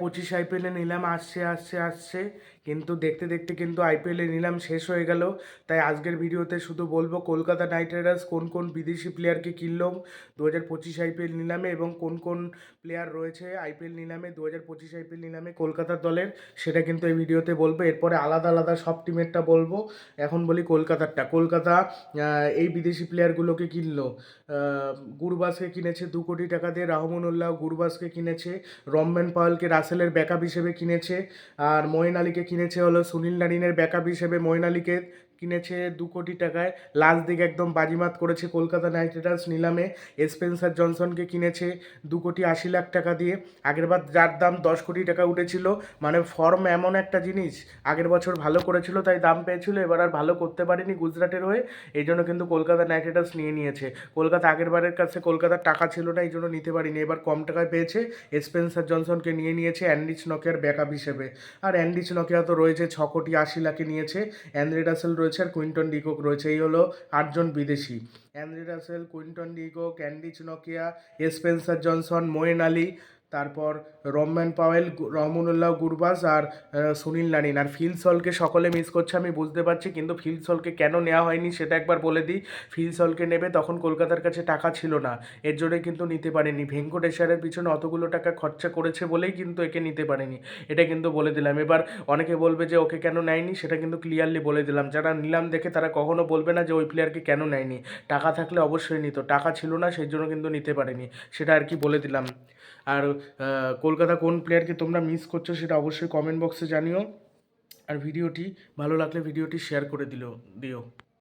পঁচিশ আইপিএলে নিলাম, আসছে আসছে আসছে। কিন্তু দেখতে দেখতে কিন্তু আইপিএলে নিলাম, শেষ হয়ে গেল। তাই আজকের ভিডিওতে শুধু বলব কলকাতা নাইট রাইডার্স কোন কোন বিদেশি প্লেয়ারকে কিনলো দু হাজার পঁচিশ আইপিএল নিলামে এবং কোন কোন প্লেয়ার রয়েছে আইপিএল নিলামে দু হাজার পঁচিশ আইপিএল নিলামে কলকাতার দলের, সেটা কিন্তু এই ভিডিওতে বলব। এরপরে আলাদা আলাদা সব টিমেরটা বলব। এখন বলি কলকাতারটা। কলকাতা এই বিদেশি প্লেয়ারগুলোকে কিনলো। গুরবাসকে কিনেছে দু কোটি টাকা দিয়ে। রাহমনুল্লাহ গুরবাসকে কিনেছে। রমবেন পাওয়েলকে রাসেলের ব্যাকআপ হিসেবে কিনেছে। আর মোহিন আলীকে কিনেছে হলো সুনীল নারিনের ব্যাকআপ হিসেবে। মোহিন আলীকে কিনেছে দু কোটি টাকায়। লাস্ট দিকে একদম বাজিমাত করেছে কলকাতা নাইট রাইডার্স নিলামে। স্পেন্সার জনসনকে কিনেছে দু কোটি আশি লাখ টাকা দিয়ে। আগেরবার যার দাম দশ কোটি টাকা উঠেছিল। মানে ফর্ম এমন একটা জিনিস। আগের বছর ভালো করেছিল, তাই দাম পেয়েছিল। এবার আর ভালো করতে পারেনি গুজরাটের হয়ে। এই জন্য কিন্তু কলকাতা নাইট রাইডার্স নিয়ে নিয়েছে। কলকাতা আগের বারের কাছে কলকাতার টাকা ছিল না, এই জন্য নিতে পারিনি। এবার কম টাকায় পেয়েছে। স্পেন্সার জনসনকে নিয়ে নিয়েছে অ্যান্ডিচ নকিয়ার ব্যাকআপ হিসেবে। আর অ্যান্ডিচ নকিয়া তো রয়েছে, ছ কোটি আশি লাখে নিয়েছে। অ্যান্দ্রে রাসেল রয়েছে আর কুইন্টন ডিকক রয়েছে। এই হলো আটজন বিদেশি। অ্যান্ড্রি রাসেল, কুইন্টন ডিকক ক্যান্ডিচ নকিয়া এসপেন্সার জনসন, মোয়েন আলী তারপর রমম্যান পাওয়েল রহমানুল্লাহ গুরবাস আর সুনীল নারিন। আর ফিল সলকে সকলে মিস করছে, আমি বুঝতে পারছি, কিন্তু ফিল সলকে কেন নেওয়া হয়নি সেটা একবার বলে দিই। ফিল সলকে নেবে তখন কলকাতার কাছে টাকা ছিল না। এর জন্য কিন্তু নিতে পারেনি। ভেঙ্কটেশ্বরের পিছনে অতগুলো টাকা খরচা করেছে বলেই কিন্তু একে নিতে পারেনি। এটা কিন্তু বলে দিলাম। এবার অনেকে বলবে যে ওকে কেন নেয়নি, সেটা কিন্তু ক্লিয়ারলি বলে দিলাম। যারা নিলাম দেখে তারা কখনো বলবে না যে ওই প্লেয়ারকে কেন নেয়নি। টাকা থাকলে অবশ্যই নিত। টাকা ছিল না, সেই জন্য কিন্তু নিতে পারেনি। সেটা আর কি বলে দিলাম। আর কলকাতা কোন প্লেয়ারকে তোমরা মিস করছ সেটা অবশ্যই কমেন্ট বক্সে জানিও। আর ভিডিওটি ভালো লাগলে ভিডিওটি শেয়ার করে দিল দিও।